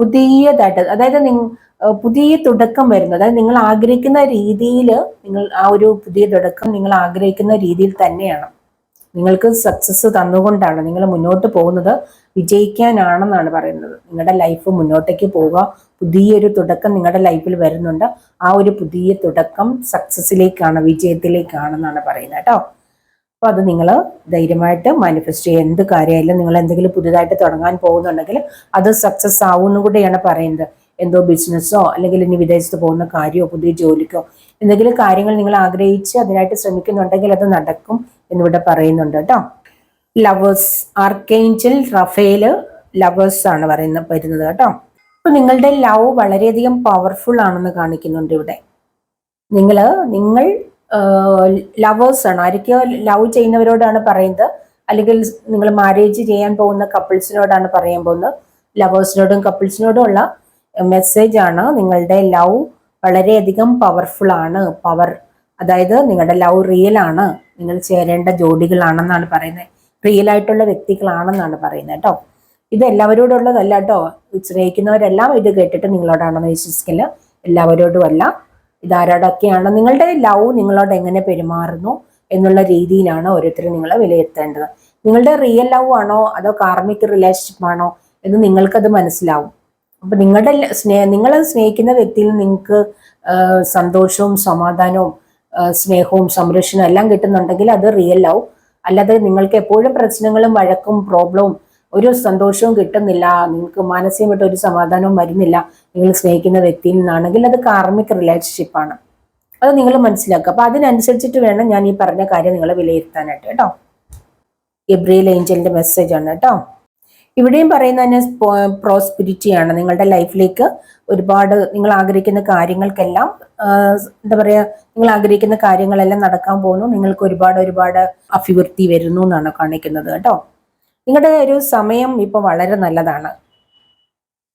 പുതിയതായിട്ട് അതായത് ഏഹ് പുതിയ തുടക്കം വരുന്നത്. അതായത് നിങ്ങൾ ആഗ്രഹിക്കുന്ന രീതിയിൽ നിങ്ങൾ ആ ഒരു പുതിയ തുടക്കം നിങ്ങൾ ആഗ്രഹിക്കുന്ന രീതിയിൽ തന്നെയാണ്. നിങ്ങൾക്ക് സക്സസ് തന്നുകൊണ്ടാണ് നിങ്ങൾ മുന്നോട്ട് പോകുന്നത്. വിജയിക്കാനാണെന്നാണ് പറയുന്നത്. നിങ്ങളുടെ ലൈഫ് മുന്നോട്ടേക്ക് പോവുക. പുതിയൊരു തുടക്കം നിങ്ങളുടെ ലൈഫിൽ വരുന്നുണ്ട്. ആ ഒരു പുതിയ തുടക്കം സക്സസ്സിലേക്കാണ് വിജയത്തിലേക്കാണെന്നാണ് പറയുന്നത് കേട്ടോ. അപ്പോൾ അത് നിങ്ങൾ ധൈര്യമായിട്ട് മാനിഫെസ്റ്റ് ചെയ്യുക. എന്ത് കാര്യമായാലും നിങ്ങൾ എന്തെങ്കിലും പുതുതായിട്ട് തുടങ്ങാൻ പോകുന്നുണ്ടെങ്കിൽ അത് സക്സസ് ആവുമെന്ന് കൂടെയാണ് പറയുന്നത്. എന്തോ ബിസിനസ്സോ അല്ലെങ്കിൽ ഇനി വിദേശത്ത് പോകുന്ന കാര്യമോ പുതിയ ജോലിക്കോ എന്തെങ്കിലും കാര്യങ്ങൾ നിങ്ങൾ ആഗ്രഹിച്ച് അതിനായിട്ട് ശ്രമിക്കുന്നുണ്ടെങ്കിൽ അത് നടക്കും എന്നിവിടെ പറയുന്നുണ്ട് കേട്ടോ. ലവേഴ്സ് ആർക്കേഞ്ചൽ റഫേൽ ലവേഴ്സ് ആണ് പറയുന്ന വരുന്നത് കേട്ടോ. അപ്പൊ നിങ്ങളുടെ ലവ് വളരെയധികം പവർഫുൾ ആണെന്ന് കാണിക്കുന്നുണ്ട് ഇവിടെ. നിങ്ങൾ നിങ്ങൾ ലവേഴ്സ് ആണ്. ആരൊക്കെയോ ലവ് ചെയ്യുന്നവരോടാണ് പറയുന്നത്. അല്ലെങ്കിൽ നിങ്ങൾ മാരേജ് ചെയ്യാൻ പോകുന്ന കപ്പിൾസിനോടാണ് പറയാൻ പോകുന്നത്. ലവേഴ്സിനോടും കപ്പിൾസിനോടും ഉള്ള മെസ്സേജ് ആണ്. നിങ്ങളുടെ ലവ് വളരെയധികം പവർഫുൾ ആണ്. പവർ അതായത് നിങ്ങളുടെ ലവ് റിയൽ ആണ്. നിങ്ങൾ ചേരേണ്ട ജോഡികളാണെന്നാണ് പറയുന്നത്. റിയൽ ആയിട്ടുള്ള വ്യക്തികളാണെന്നാണ് പറയുന്നത് കേട്ടോ. ഇത് എല്ലാവരോടുള്ളതല്ല കേട്ടോ. സ്നേഹിക്കുന്നവരെല്ലാം ഇത് കേട്ടിട്ട് നിങ്ങളോടാണെന്ന് വിശ്വസിക്കില്ല എല്ലാവരോടും അല്ല. ഇതാരോടൊക്കെയാണ് നിങ്ങളുടെ ലവ് നിങ്ങളോട് എങ്ങനെ പെരുമാറുന്നു എന്നുള്ള രീതിയിലാണ് ഓരോരുത്തരും നിങ്ങളെ വിലയിരുത്തേണ്ടത്. നിങ്ങളുടെ റിയൽ ലവ് ആണോ? അതോ കാർമിക് റിലേഷൻഷിപ്പ് ആണോ? എന്ന് നിങ്ങൾക്കത് മനസ്സിലാവും. അപ്പൊ നിങ്ങളുടെ സ്നേഹ സ്നേ നിങ്ങളെ സ്നേഹിക്കുന്ന വ്യക്തിയിൽ നിങ്ങൾക്ക് സന്തോഷവും സമാധാനവും സ്നേഹവും സംരക്ഷണവും എല്ലാം കിട്ടുന്നുണ്ടെങ്കിൽ അത് റിയൽ ലവ് അല്ലാതെ നിങ്ങൾക്ക് എപ്പോഴും പ്രശ്നങ്ങളും വഴക്കും പ്രോബ്ലവും ഒരു സന്തോഷവും കിട്ടുന്നില്ല. നിങ്ങൾക്ക് മാനസികമായിട്ട് ഒരു സമാധാനവും വരുന്നില്ല നിങ്ങൾ സ്നേഹിക്കുന്ന വ്യക്തിയിൽ നിന്നാണെങ്കിൽ അത് കാർമിക് റിലേഷൻഷിപ്പ് ആണ്. അത് നിങ്ങൾ മനസ്സിലാക്കുക. അപ്പൊ അതിനനുസരിച്ചിട്ട് വേണം ഞാൻ ഈ പറഞ്ഞ കാര്യം നിങ്ങളെ വിലയിരുത്താനായിട്ട്. കേട്ടോ? എബ്രിയൽ ഏഞ്ചലിന്റെ മെസ്സേജ് ആണ് കേട്ടോ? ഇവിടെയും പറയുന്നത് തന്നെ പ്രോസ്പിരിറ്റി ആണ് നിങ്ങളുടെ ലൈഫിലേക്ക് ഒരുപാട് നിങ്ങൾ ആഗ്രഹിക്കുന്ന കാര്യങ്ങൾക്കെല്ലാം എന്താ പറയാ നിങ്ങൾ ആഗ്രഹിക്കുന്ന കാര്യങ്ങളെല്ലാം നടക്കാൻ പോകുന്നു. നിങ്ങൾക്ക് ഒരുപാട് ഒരുപാട് അഭിവൃദ്ധി വരുന്നു എന്നാണ് കാണിക്കുന്നത് കേട്ടോ. നിങ്ങളുടെ ഒരു സമയം ഇപ്പൊ വളരെ നല്ലതാണ്.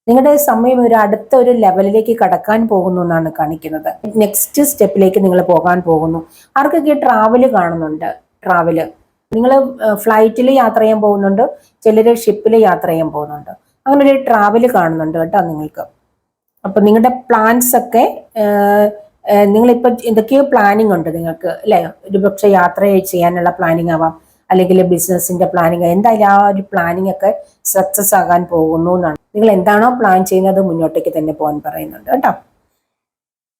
നിങ്ങളുടെ സമയം ഒരു അടുത്ത ഒരു ലെവലിലേക്ക് കടക്കാൻ പോകുന്നു എന്നാണ് കാണിക്കുന്നത്. നെക്സ്റ്റ് സ്റ്റെപ്പിലേക്ക് നിങ്ങൾ പോകാൻ പോകുന്നു. ആർക്കൊക്കെ ട്രാവൽ കാണുന്നുണ്ട്? ട്രാവൽ നിങ്ങൾ ഫ്ലൈറ്റിൽ യാത്ര ചെയ്യാൻ പോകുന്നുണ്ട് ചിലർ ഷിപ്പിൽ യാത്ര ചെയ്യാൻ പോകുന്നുണ്ട്. അങ്ങനെ ഒരു ട്രാവൽ കാണുന്നുണ്ട് കേട്ടോ നിങ്ങൾക്ക്. അപ്പൊ നിങ്ങളുടെ പ്ലാൻസ് ഒക്കെ നിങ്ങളിപ്പോൾ എന്തൊക്കെയോ പ്ലാനിങ് ഉണ്ട് നിങ്ങൾക്ക് അല്ലേ? ഒരു പക്ഷേ യാത്ര ചെയ്യാനുള്ള പ്ലാനിങ് ആവാം അല്ലെങ്കിൽ ബിസിനസിന്റെ പ്ലാനിങ് എന്തായാലും ആ ഒരു പ്ലാനിങ് ഒക്കെ സക്സസ് ആകാൻ പോകുന്നു എന്നാണ്. നിങ്ങൾ എന്താണോ പ്ലാൻ ചെയ്യുന്നത് മുന്നോട്ടേക്ക് തന്നെ പോകാൻ പറയുന്നുണ്ട് കേട്ടോ.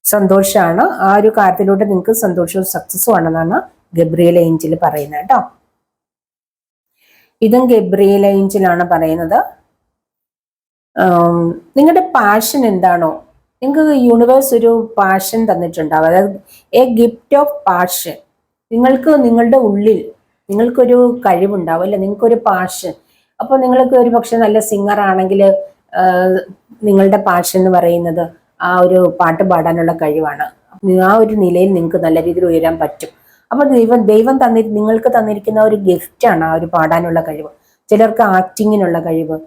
സന്തോഷമാണ് ആ ഒരു കാര്യത്തിലൂടെ നിങ്ങൾക്ക് സന്തോഷവും സക്സസ്സും ആണെന്നാണ് ഗബ്രിയൽ ഏഞ്ചിൽ പറയുന്നത് കേട്ടോ. ഇതും ഗബ്രിയൽ ഏഞ്ചിലാണ് പറയുന്നത്. നിങ്ങളുടെ പാഷൻ എന്താണോ? നിങ്ങൾക്ക് യൂണിവേഴ്സ് ഒരു പാഷൻ തന്നിട്ടുണ്ടാവും. അതായത് എ ഗിഫ്റ്റ് ഓഫ് പാഷൻ നിങ്ങൾക്ക് നിങ്ങളുടെ ഉള്ളിൽ നിങ്ങൾക്കൊരു കഴിവുണ്ടാവും അല്ലെ? നിങ്ങൾക്കൊരു പാഷൻ അപ്പോൾ നിങ്ങൾക്ക് ഒരു പക്ഷെ നല്ല സിംഗർ ആണെങ്കിൽ നിങ്ങളുടെ പാഷൻ എന്ന് പറയുന്നത് ആ ഒരു പാട്ട് പാടാനുള്ള കഴിവാണ്. ആ ഒരു നിലയിൽ നിങ്ങൾക്ക് നല്ല രീതിയിൽ ഉയരാൻ പറ്റും. അപ്പൊ ദൈവം ദൈവം തന്നി നിങ്ങൾക്ക് തന്നിരിക്കുന്ന ഒരു ഗിഫ്റ്റാണ് ആ ഒരു പാടാനുള്ള കഴിവ്. ചിലർക്ക് ആക്ടിങ്ങിനുള്ള കഴിവ്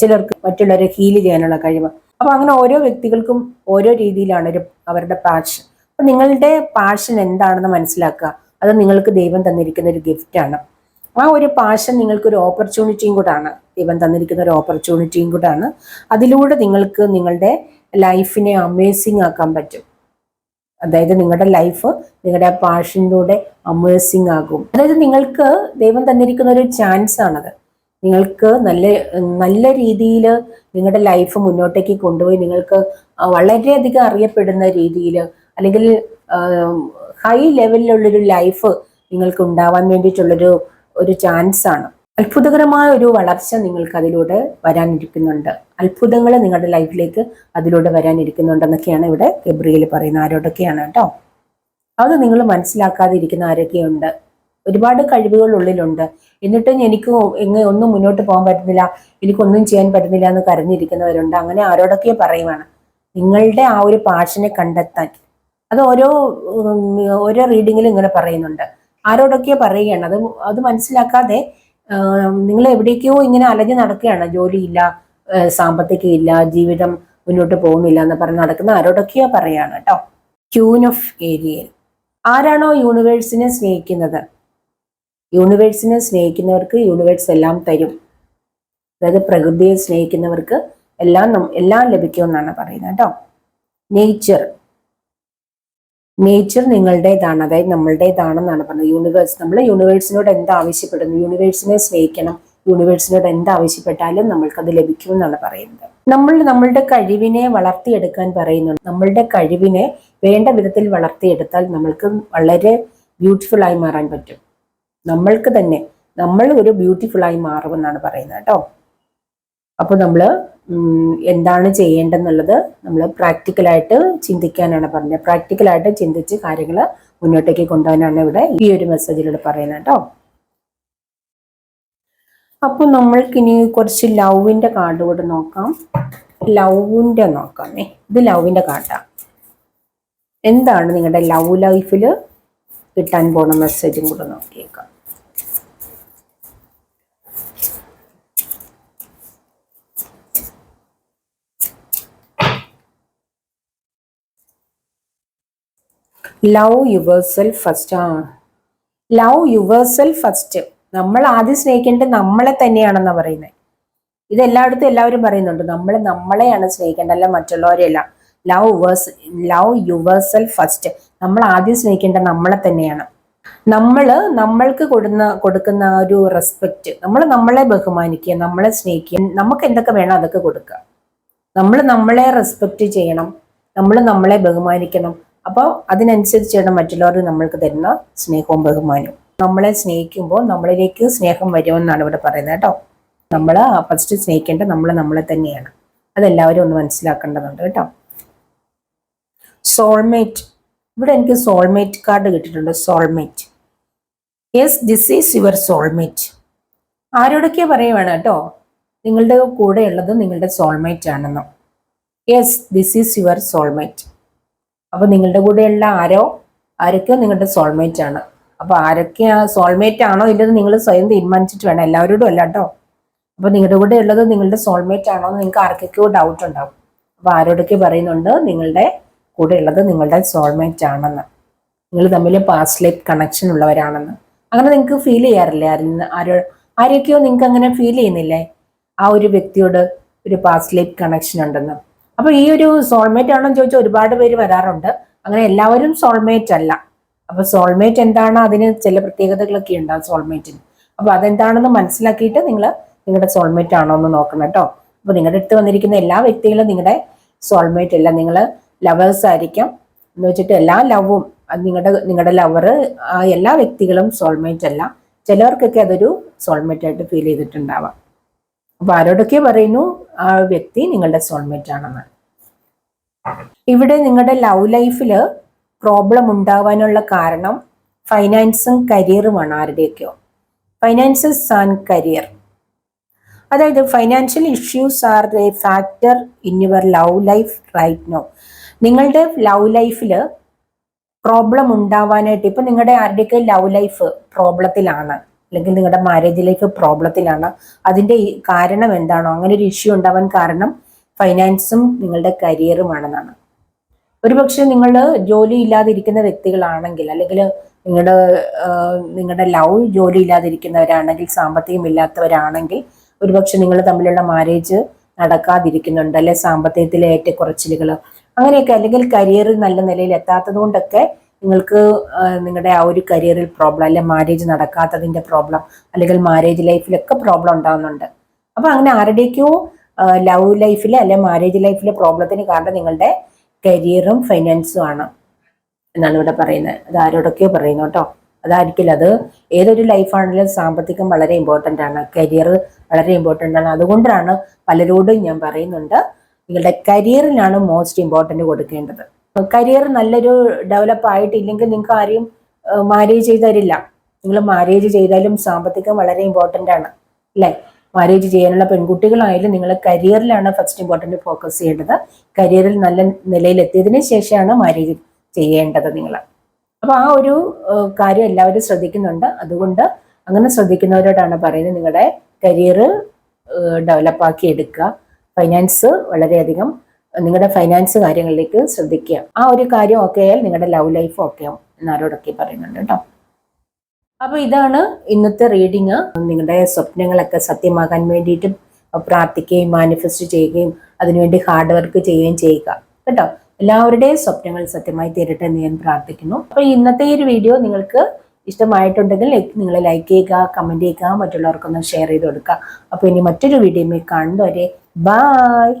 ചിലർക്ക് മറ്റുള്ളവരെ ഹീൽ ചെയ്യാനുള്ള കഴിവ്. അപ്പൊ അങ്ങനെ ഓരോ വ്യക്തികൾക്കും ഓരോ രീതിയിലാണ് ഒരു അവരുടെ പാഷൻ അപ്പൊ നിങ്ങളുടെ പാഷൻ എന്താണെന്ന് മനസ്സിലാക്കുക. അത് നിങ്ങൾക്ക് ദൈവം തന്നിരിക്കുന്ന ഒരു ഗിഫ്റ്റാണ് ആ ഒരു പാഷൻ നിങ്ങൾക്ക് ഒരു ഓപ്പർച്യൂണിറ്റിയും കൂടാണ്. ദൈവം തന്നിരിക്കുന്ന ഒരു ഓപ്പർച്യൂണിറ്റിയും കൂടാണ്. അതിലൂടെ നിങ്ങൾക്ക് നിങ്ങളുടെ ലൈഫിനെ അമേസിങ് ആക്കാൻ പറ്റും. അതായത് നിങ്ങളുടെ ലൈഫ് നിങ്ങളുടെ ആ പാഷനിലൂടെ അമേസിങ് ആകും. അതായത് നിങ്ങൾക്ക് ദൈവം തന്നിരിക്കുന്ന ഒരു ചാൻസ് ആണത്. നിങ്ങൾക്ക് നല്ല നല്ല രീതിയിൽ നിങ്ങളുടെ ലൈഫ് മുന്നോട്ടേക്ക് കൊണ്ടുപോയി നിങ്ങൾക്ക് വളരെയധികം അറിയപ്പെടുന്ന രീതിയിൽ അല്ലെങ്കിൽ ഹൈ ലെവലിലുള്ളൊരു ലൈഫ് നിങ്ങൾക്ക് ഉണ്ടാവാൻ വേണ്ടിയിട്ടുള്ളൊരു ഒരു ചാൻസ് ആണ്. അത്ഭുതകരമായ ഒരു വളർച്ച നിങ്ങൾക്ക് അതിലൂടെ വരാനിരിക്കുന്നുണ്ട്. അത്ഭുതങ്ങൾ നിങ്ങളുടെ ലൈഫിലേക്ക് അതിലൂടെ വരാനിരിക്കുന്നുണ്ടെന്നൊക്കെയാണ് ഇവിടെ ഗബ്രിയിൽ പറയുന്ന ആരോടൊക്കെയാണ് കേട്ടോ. അത് നിങ്ങൾ മനസ്സിലാക്കാതെ ഇരിക്കുന്ന ആരൊക്കെയുണ്ട്? ഒരുപാട് കഴിവുകൾ ഉള്ളിലുണ്ട്. എന്നിട്ടും എനിക്ക് എങ്ങനെ ഒന്നും മുന്നോട്ട് പോകാൻ പറ്റുന്നില്ല എനിക്കൊന്നും ചെയ്യാൻ പറ്റുന്നില്ല എന്ന് കരഞ്ഞിരിക്കുന്നവരുണ്ട്. അങ്ങനെ ആരോടൊക്കെ പറയുവാണ്. നിങ്ങളുടെ ആ ഒരു പാഷനെ കണ്ടെത്താൻ. അത് ഓരോ ഓരോ റീഡിങ്ങിലും ഇങ്ങനെ പറയുന്നുണ്ട്. ആരോടൊക്കെ പറയുകയാണ്. അത് അത് മനസ്സിലാക്കാതെ നിങ്ങൾ എവിടേക്കോ ഇങ്ങനെ അലഞ്ഞു നടക്കുകയാണ്. ജോലിയില്ല സാമ്പത്തികമില്ല ജീവിതം മുന്നോട്ട് പോകുന്നില്ല എന്ന് പറഞ്ഞ് നടക്കുന്ന ആരോടൊക്കെയോ പറയാണ് കേട്ടോ. ക്യൂൻ ഓഫ് ഏരിയയിൽ. ആരാണോ യൂണിവേഴ്സിനെ സ്നേഹിക്കുന്നത്? യൂണിവേഴ്സിനെ സ്നേഹിക്കുന്നവർക്ക് യൂണിവേഴ്സ് എല്ലാം തരും. അതായത് പ്രകൃതിയെ സ്നേഹിക്കുന്നവർക്ക് എല്ലാം എല്ലാം ലഭിക്കുമെന്നാണ് പറയുന്നത് കേട്ടോ. നേച്ചർ. നേച്ചർ നിങ്ങളുടേതാണ് അതായത് നമ്മളുടേതാണെന്നാണ് പറഞ്ഞത്. യൂണിവേഴ്സ് നമ്മൾ യൂണിവേഴ്സിനോട് എന്ത് ആവശ്യപ്പെടുന്നു? യൂണിവേഴ്സിനെ സ്നേഹിക്കണം. യൂണിവേഴ്സിനോട് എന്ത് ആവശ്യപ്പെട്ടാലും നമ്മൾക്കത് ലഭിക്കുമെന്നാണ് പറയുന്നത്. നമ്മൾ നമ്മളുടെ കഴിവിനെ വളർത്തിയെടുക്കാൻ പറയുന്നുണ്ട്. നമ്മളുടെ കഴിവിനെ വേണ്ട വിധത്തിൽ വളർത്തിയെടുത്താൽ നമ്മൾക്ക് വളരെ ബ്യൂട്ടിഫുൾ ആയി മാറാൻ പറ്റും. നമ്മൾക്ക് തന്നെ നമ്മൾ ഒരു ബ്യൂട്ടിഫുൾ ആയി മാറുമെന്നാണ് പറയുന്നത് കേട്ടോ. അപ്പോൾ നമ്മൾ എന്താണ് ചെയ്യേണ്ടതെന്നുള്ളത് നമ്മൾ പ്രാക്ടിക്കലായിട്ട് ചിന്തിക്കാനാണ് പറഞ്ഞത്. പ്രാക്ടിക്കലായിട്ട് ചിന്തിച്ച് കാര്യങ്ങൾ മുന്നോട്ടേക്ക് കൊണ്ടുപോകാനാണ് ഇവിടെ ഈ ഒരു മെസ്സേജിലൂടെ പറയുന്നത് കേട്ടോ. അപ്പോൾ നമ്മൾക്കിനി കുറച്ച് ലവിന്റെ കാർഡ് കൂടെ നോക്കാം. ലവിന്റെ നോക്കാമേ. ഇത് ലവിന്റെ കാർഡാണ് എന്താണ് നിങ്ങളുടെ ലവ് ലൈഫിൽ കിട്ടാൻ പോണ മെസ്സേജും കൂടെ നോക്കിയേക്കാം. ലവ് യുവർ സെൽഫ് ഫസ്റ്റ് ആ. ലവ് യുവർ സെൽഫ് ഫസ്റ്റ് നമ്മൾ ആദ്യം സ്നേഹിക്കേണ്ടത് നമ്മളെ തന്നെയാണെന്നാണ് പറയുന്നത് ഇത് എല്ലായിടത്തും എല്ലാവരും പറയുന്നുണ്ട്. നമ്മൾ നമ്മളെയാണ് സ്നേഹിക്കേണ്ടത് അല്ല മറ്റുള്ളവരെയല്ല. Love verse love yourself first നമ്മൾ ആദ്യം സ്നേഹിക്കേണ്ടത് നമ്മളെ തന്നെയാണ്. നമ്മൾ നമ്മൾക്ക് കൊടുക്കുന്ന കൊടുക്കുന്ന ഒരു റെസ്പെക്റ്റ് നമ്മൾ നമ്മളെ ബഹുമാനിക്കുക നമ്മളെ സ്നേഹിക്കുക. നമുക്ക് എന്തൊക്കെ വേണം അതൊക്കെ കൊടുക്കുക. നമ്മൾ നമ്മളെ റെസ്പെക്റ്റ് ചെയ്യണം. നമ്മൾ നമ്മളെ ബഹുമാനിക്കണം. അപ്പോൾ അതിനനുസരിച്ചാണ് മറ്റുള്ളവർ നമ്മൾക്ക് തരുന്ന സ്നേഹവും ബഹുമാനവും. നമ്മളെ സ്നേഹിക്കുമ്പോൾ നമ്മളിലേക്ക് സ്നേഹം വരുമെന്നാണ് ഇവിടെ പറയുന്നത് കേട്ടോ. നമ്മൾ ഫസ്റ്റ് സ്നേഹിക്കേണ്ടത് നമ്മൾ നമ്മളെ തന്നെയാണ്. അതെല്ലാവരും ഒന്ന് മനസ്സിലാക്കേണ്ടതുണ്ട് കേട്ടോ. സോൾമേറ്റ് ഇവിടെ എനിക്ക് സോൾമേറ്റ് കാർഡ് കിട്ടിയിട്ടുണ്ട്. Soulmate yes this is your soulmate ആരോടൊക്കെ പറയുവാണ് കേട്ടോ? നിങ്ങളുടെ കൂടെയുള്ളത് നിങ്ങളുടെ സോൾമേറ്റ് ആണെന്നോ. Yes this is your soulmate അപ്പോൾ നിങ്ങളുടെ കൂടെയുള്ള ആരോ ആരൊക്കെ നിങ്ങളുടെ സോൾമേറ്റ് ആണ്. അപ്പോൾ ആരൊക്കെ ആ സോൾമേറ്റ് ആണോ ഇല്ലെന്ന് നിങ്ങൾ സ്വയം തീരുമാനിച്ചിട്ട് വേണം. എല്ലാവരോടും അല്ല കേട്ടോ അപ്പോൾ നിങ്ങളുടെ കൂടെ ഉള്ളത് നിങ്ങളുടെ സോൾമേറ്റ് ആണോ എന്ന് നിങ്ങൾക്ക് ആർക്കൊക്കെയോ ഡൗട്ട് ഉണ്ടാവും. അപ്പോൾ ആരോടൊക്കെ പറയുന്നുണ്ട് നിങ്ങളുടെ കൂടെ ഉള്ളത് നിങ്ങളുടെ സോൾമേറ്റ് ആണെന്ന്. നിങ്ങൾ തമ്മിൽ പാസ്റ്റ് ലൈഫ് കണക്ഷൻ ഉള്ളവരാണെന്ന്. അങ്ങനെ നിങ്ങൾക്ക് ഫീൽ ചെയ്യാറില്ലേ? ആരിൽ നിന്ന് ആരോ ആരൊക്കെയോ നിങ്ങൾക്ക് അങ്ങനെ ഫീൽ ചെയ്യുന്നില്ലേ? ആ ഒരു വ്യക്തിയോട് ഒരു പാസ്റ്റ് ലൈഫ് കണക്ഷൻ ഉണ്ടെന്ന്. അപ്പൊ ഈ ഒരു സോൾമേറ്റ് ആണെന്ന് ചോദിച്ചാൽ ഒരുപാട് പേര് വരാറുണ്ട്. അങ്ങനെ എല്ലാവരും സോൾമേറ്റ് അല്ല. അപ്പൊ സോൾമേറ്റ് എന്താണ്? അതിന് ചില പ്രത്യേകതകളൊക്കെ ഉണ്ടാവും സോൾമേറ്റിന് അപ്പൊ അതെന്താണെന്ന് മനസ്സിലാക്കിയിട്ട് നിങ്ങൾ നിങ്ങളുടെ സോൾമേറ്റ് ആണോ എന്ന് നോക്കണം കേട്ടോ. അപ്പൊ നിങ്ങളുടെ അടുത്ത് വന്നിരിക്കുന്ന എല്ലാ വ്യക്തികളും നിങ്ങളുടെ സോൾമേറ്റ് അല്ല. നിങ്ങൾ ലവേഴ്സ് ആയിരിക്കാം. എന്ന് വെച്ചിട്ട് എല്ലാ ലവും നിങ്ങളുടെ നിങ്ങളുടെ ലവർ എല്ലാ വ്യക്തികളും സോൾമേറ്റ് അല്ല. ചിലവർക്കൊക്കെ അതൊരു സോൾമേറ്റ് ആയിട്ട് ഫീൽ ചെയ്തിട്ടുണ്ടാവാം. അപ്പൊ ആരോടൊക്കെ പറയുന്നു? ആ വ്യക്തി നിങ്ങളുടെ സോൾമേറ്റ് ആണെന്ന്. ഇവിടെ നിങ്ങളുടെ ലവ് ലൈഫിൽ പ്രോബ്ലം ഉണ്ടാവാനുള്ള കാരണം ഫൈനാൻസും കരിയറുമാണ് ആരുടെയൊക്കെയോ. ഫൈനാൻസസ് ആൻഡ് കരിയർ അതായത് financial issues are a factor in your love life right no നിങ്ങളുടെ ലവ് ലൈഫിൽ പ്രോബ്ലം ഉണ്ടാവാനായിട്ട് ഇപ്പം നിങ്ങളുടെ ആരുടെയൊക്കെ ലവ് ലൈഫ് പ്രോബ്ലത്തിലാണ് അല്ലെങ്കിൽ നിങ്ങളുടെ മാരേജ് ലൈഫ് പ്രോബ്ലത്തിലാണ് അതിന്റെ കാരണം എന്താണോ അങ്ങനെ ഒരു ഇഷ്യൂ ഉണ്ടാവാൻ കാരണം ഫൈനാൻസും നിങ്ങളുടെ കരിയറുമാണെന്നാണ് ഒരുപക്ഷെ നിങ്ങൾ ജോലി ഇല്ലാതിരിക്കുന്ന വ്യക്തികളാണെങ്കിൽ അല്ലെങ്കിൽ നിങ്ങളുടെ നിങ്ങളുടെ ലവ് ജോലി ഇല്ലാതിരിക്കുന്നവരാണെങ്കിൽ സാമ്പത്തികം ഇല്ലാത്തവരാണെങ്കിൽ ഒരുപക്ഷെ നിങ്ങൾ തമ്മിലുള്ള മാരേജ് നടക്കാതിരിക്കുന്നുണ്ട്. അല്ലെ സാമ്പത്തികത്തിലെ ഏറ്റക്കുറച്ചിലുകൾ അങ്ങനെയൊക്കെ അല്ലെങ്കിൽ കരിയർ നല്ല നിലയിൽ എത്താത്തത് കൊണ്ടൊക്കെ നിങ്ങൾക്ക് നിങ്ങളുടെ ആ ഒരു കരിയറിൽ പ്രോബ്ലം അല്ലെ മാരേജ് നടക്കാത്തതിന്റെ പ്രോബ്ലം അല്ലെങ്കിൽ മാരേജ് ലൈഫിലൊക്കെ പ്രോബ്ലം ഉണ്ടാകുന്നുണ്ട് അപ്പൊ അങ്ങനെ ആരുടെയൊക്കെയോ ലവ് ലൈഫിലെ അല്ലെ മാരേജ് ലൈഫിലെ പ്രോബ്ലത്തിന് കാരണം നിങ്ങളുടെ കരിയറും ഫൈനാൻസും ആണ് എന്നാണ് ഇവിടെ പറയുന്നത്. അത് ആരോടൊക്കെയോ പറയുന്നു കേട്ടോ. അതായിരിക്കില്ല അത് ഏതൊരു ലൈഫാണെങ്കിലും സാമ്പത്തികം വളരെ ഇമ്പോർട്ടന്റ് ആണ്. കരിയർ വളരെ ഇമ്പോർട്ടന്റ് ആണ്. അതുകൊണ്ടാണ് പലരോടും ഞാൻ പറയുന്നുണ്ട് നിങ്ങളുടെ കരിയറിനാണ് മോസ്റ്റ് ഇമ്പോർട്ടന്റ് കൊടുക്കേണ്ടത്. കരിയർ നല്ലൊരു ഡെവലപ്പ് ആയിട്ടില്ലെങ്കിൽ നിങ്ങൾക്ക് ആരെയും മാരേജ് ചെയ്ത് തരില്ല നിങ്ങൾ മാരേജ് ചെയ്താലും സാമ്പത്തികം വളരെ ഇമ്പോർട്ടന്റ് ആണ്. അല്ലേ? മാരേജ് ചെയ്യാനുള്ള പെൺകുട്ടികളായാലും നിങ്ങൾ കരിയറിലാണ് ഫസ്റ്റ് ഇമ്പോർട്ടന്റ് ഫോക്കസ് ചെയ്യേണ്ടത്. കരിയറിൽ നല്ല നിലയിലെത്തിയതിന് ശേഷമാണ് മാരേജ് ചെയ്യേണ്ടത് നിങ്ങൾ. അപ്പോൾ ആ ഒരു കാര്യം എല്ലാവരും ശ്രദ്ധിക്കുന്നുണ്ട്. അതുകൊണ്ട് അങ്ങനെ ശ്രദ്ധിക്കുന്നവരോടാണ് പറയുന്നത് നിങ്ങളുടെ കരിയർ ഡെവലപ്പാക്കി എടുക്കുക. ഫൈനാൻസ് വളരെയധികം നിങ്ങളുടെ ഫൈനാൻസ് കാര്യങ്ങളിലേക്ക് ശ്രദ്ധിക്കുക. ആ ഒരു കാര്യം ഓക്കെ ആയാൽ നിങ്ങളുടെ ലവ് ലൈഫ് ഓക്കെ ആവും എന്നാരോടൊക്കെ പറയുന്നുണ്ട് കേട്ടോ. അപ്പോൾ ഇതാണ് ഇന്നത്തെ റീഡിങ് നിങ്ങളുടെ സ്വപ്നങ്ങളൊക്കെ സത്യമാകാൻ വേണ്ടിയിട്ട് പ്രാർത്ഥിക്കുകയും മാനിഫെസ്റ്റ് ചെയ്യുകയും അതിനുവേണ്ടി ഹാർഡ് വർക്ക് ചെയ്യുകയും ചെയ്യുക കേട്ടോ. എല്ലാവരുടെയും സ്വപ്നങ്ങൾ സത്യമായി തീരട്ടെ എന്ന് ഞാൻ പ്രാർത്ഥിക്കുന്നു. അപ്പോൾ ഇന്നത്തെ ഈ ഒരു വീഡിയോ നിങ്ങൾക്ക് ഇഷ്ടമായിട്ടുണ്ടെങ്കിൽ നിങ്ങൾ ലൈക്ക് ചെയ്യുക കമന്റ് ചെയ്യുക മറ്റുള്ളവർക്കൊന്ന് ഷെയർ ചെയ്ത് കൊടുക്കുക. അപ്പോൾ ഇനി മറ്റൊരു വീഡിയോയിൽ കാണുന്നവരെ ബായ്